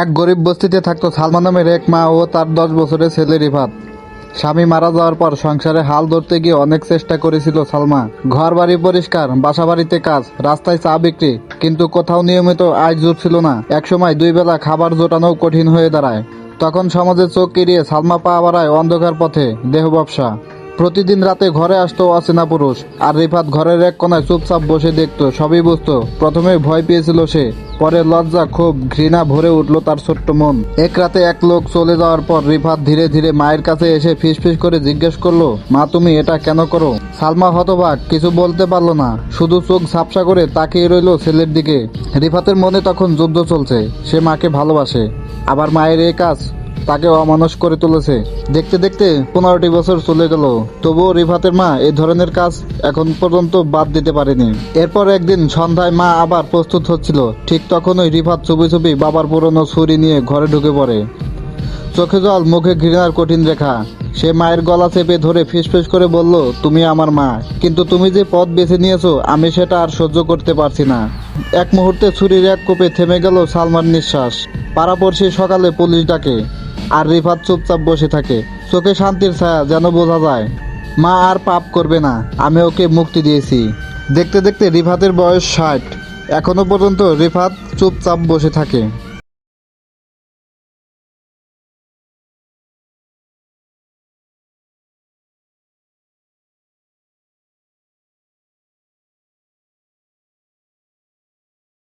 এক গরিব বস্তিতে থাকতো সালমান নামের এক মা ও তার দশ বছরের ছেলে রিফাত। স্বামী মারা যাওয়ার পর সংসারে হাল ধরতে গিয়ে অনেক চেষ্টা করেছিল সালমা। ঘর বাড়ি পরিষ্কার বাসা বাড়িতে কাজ, রাস্তায় চা বিক্রি, কিন্তু কোথাও নিয়মিত আয় জুটছিল না। একসময় দুই বেলা খাবার জোটানো কঠিন হয়ে দাঁড়ায়। তখন সমাজের চোখ এড়িয়ে সালমা পা বাড়ায় অন্ধকার পথে দেহ ব্যবসা প্রতিদিন রাতে ঘরে আসতো অচেনা পুরুষ, আর রিফাত ঘরের এক কোনায় চুপচাপ বসে দেখতো, সবই বুঝতো। প্রথমে ভয় পেয়েছিল সে, পরে লজ্জা খুব ঘৃণা ভরে উঠল তার ছোট্ট মন। এক রাতে এক লোক চলে যাওয়ার পর রিফাত ধীরে ধীরে মায়ের কাছে এসে ফিস ফিস করে জিজ্ঞেস করল, মা, তুমি এটা কেন করো? সালমা হতবাক, কিছু বলতে পারল না, শুধু চোখ ঝাপসা করে তাকিয়ে রইল ছেলের দিকে। রিফাতের মনে তখন যুদ্ধ চলছে, সে মাকে ভালোবাসে, আবার মায়ের এই কাজ তাকে অমানুষ করে তুলেছে। দেখতে দেখতে পনেরোটি বছর চলে গেল। তবুও রিফাতের মা এই ধরনের কাজ এখন পর্যন্ত বাদ দিতে পারেনি। এরপর একদিন সন্ধ্যায় মা আবার প্রস্তুত হচ্ছিল। ঠিক তখনই রিফাত ছবি ছবি বাবার পুরনো ছুরি নিয়ে ঘরে ঢুকে পড়ে। চোখে জল, মুখে ঘৃণার কঠিন রেখা। সে মায়ের গলা চেপে ধরে ফিসফিস করে বলল, তুমি আমার মা। কিন্তু তুমি যে পথ বেছে নিয়েছো, আমি সেটা আর সহ্য করতে পারছি না। এক মুহূর্তে ছুরির এক কোপে থেমে গেল সালমার নিঃশ্বাস। পাড়াপড়শি সকালে পুলিশ ডাকে। আর রিফাত চুপচাপ বসে থাকে। চোখে শান্তির ছায়া যেন বোঝা যায়। মা আর পাপ করবে না, আমি ওকে মুক্তি দিয়েছি। দেখতে দেখতে রিফাতের বয়স ষাট। এখনও পর্যন্ত রিফাত চুপচাপ বসে থাকে।